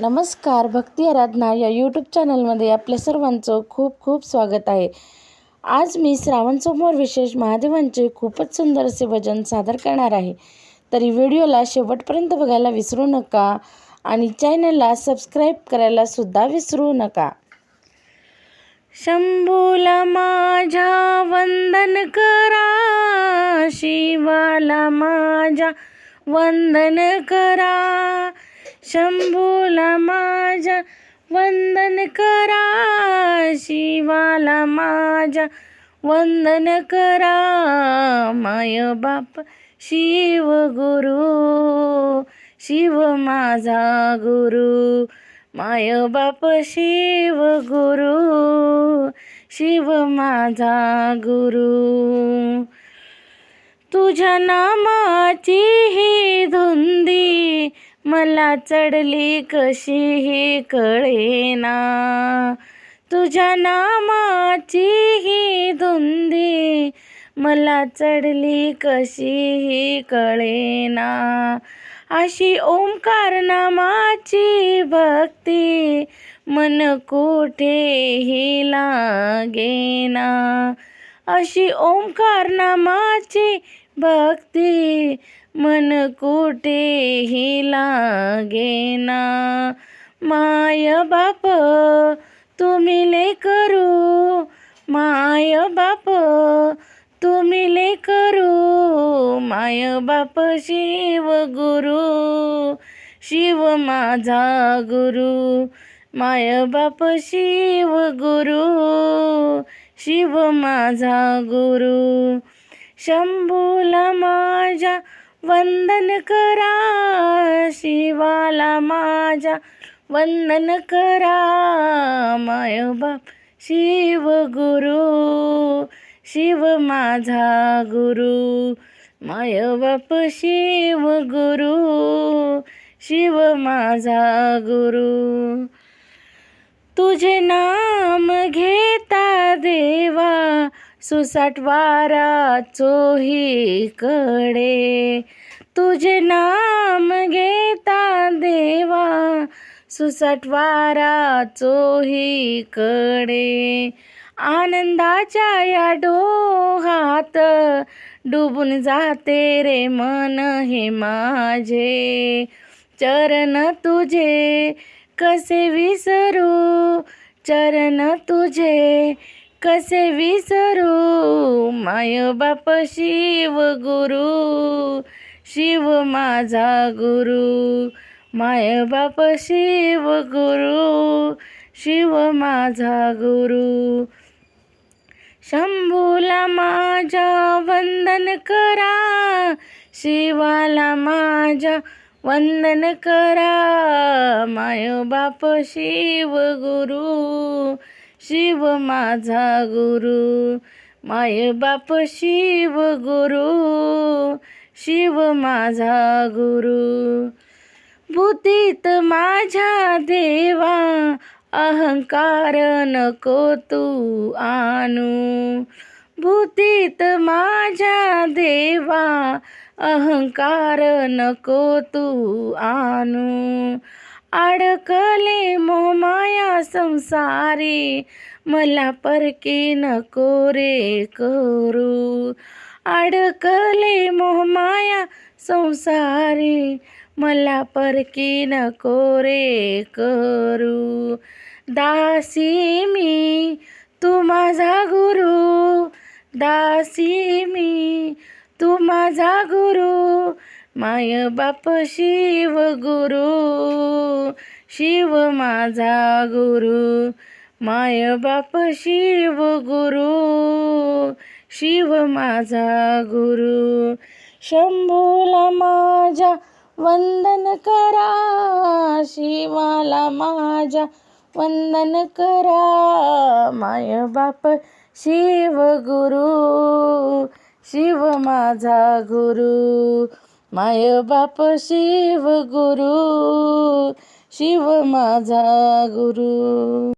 नमस्कार भक्ती आराधना या यूट्यूब चॅनलमध्ये आपल्या सर्वांचं खूप खूप स्वागत आहे. आज मी श्रावण सोमवार विशेष महादेवांचे खूपच सुंदर असे भजन सादर करणार आहे. तरी व्हिडिओला शेवटपर्यंत बघायला विसरू नका आणि चॅनलला सबस्क्राईब करायला सुद्धा विसरू नका. शंभूला माझ्या वंदन करा शिवाला माझ्या वंदन करा. शंभूला माझ्या वंदन करा शिवाला माझ्या वंदन करा. माय बाप शिव गुरु शिव माझा गुरु. माय बाप शिव गुरु शिव माझा गुरु. तुझ्या नामाची ही धुंदी मला चढली कशी ही कळेना. तुझ्या नामाची ही धुंदी मला चढली कशी ही कळेना. अशी ओंकार नामाची भक्ती मन कुठेही लागेना. अशी ओंकार नामाची भक्ती मन कुठेही लागेना. माय बाप तुम्ही ले करू. माय बाप तुम्ही ले करू. माय बाप शिव गुरु. शिव माझा गुरु. माय बाप शिव गुरु. शिव माझा गुरु. शंभूला माझ्या वंदन करा शिवाला माझ्या वंदन करा. माय बाप शिव गुरु शिव माझा गुरु. माय बाप शिव गुरु शिव माझा गुरु. तुझे नाम घेता देवा सुसाट वारा चोही कडे तुझे नाम घेता देवा सुसाट वारा चोही कडे आनंदाच्या या डोहात डुबून जाते रे मन हे माझे. चरण तुझे कसे विसरू चरण तुझे कसे विसरू? माय बाप शिव गुरु शिव माझा गुरु. माय बाप शिव गुरु शिव माझा गुरु. शंभूला माझ्या वंदन करा शिवाला माझ्या वंदन करा. माय बाप शिव गुरु शिव माझा गुरु माय बाप शिव गुरु शिव माझा गुरु. भूतीत माझ्या देवा अहंकार नको तू आणू. भूतीत माझ्या देवा अहंकार नको तू आणू. अडकले मोमाया संसारी. मला परके नको रे करू. अडकले मोहमाया संसारी. मला परकी नको रे करू. दासी मी तू माझा गुरु. दासी मी तू माझा गुरु. माय बाप शिव गुरु शिव माझा गुरु. माय बाप शिव गुरु शिव माझा गुरु. शंभूला माझ्या वंदन करा शिवाला माझ्या वंदन करा. माय बाप शिव गुरु शिव माझा गुरु. माय बाप शिव गुरु शिव माझा गुरु.